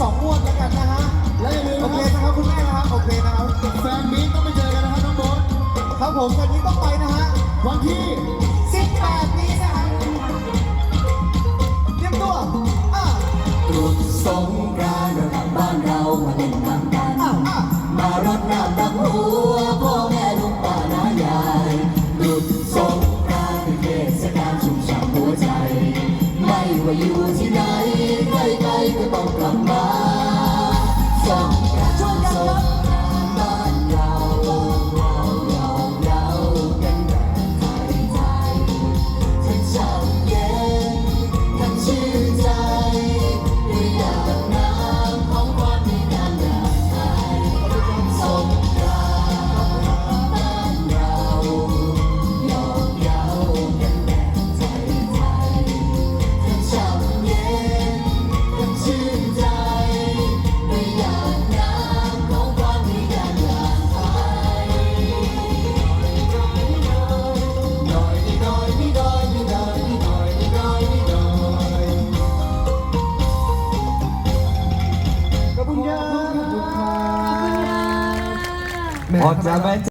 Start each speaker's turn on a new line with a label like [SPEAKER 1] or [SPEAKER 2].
[SPEAKER 1] ส
[SPEAKER 2] อ
[SPEAKER 1] ง
[SPEAKER 2] งวดแล้กัน
[SPEAKER 1] นะ
[SPEAKER 2] ฮะ
[SPEAKER 3] และ
[SPEAKER 2] อย่าลืม
[SPEAKER 3] โอเคนะครับคุณแม่นะครับ โอเคนะครับ
[SPEAKER 2] แฟนมีนต้องไปเจอกันนะครับน้องบดท
[SPEAKER 3] ครับผมวันนี้ต้องไปนะฮะ
[SPEAKER 2] วันที่
[SPEAKER 3] 18นี้นะครับเตรียมตัวอะ
[SPEAKER 1] ตรุษสงกรานต์รกับบ้านเรามาเล่นน้ำกันมารดน้ำดำหัวพ่อแม่ลุงป้าน้ายายหลุดสงกรานต์เป็นเทศกาลชุ่มฉ่ำหัวใจ ไม่ว่าอยู่ที่ไหน
[SPEAKER 2] Rock vai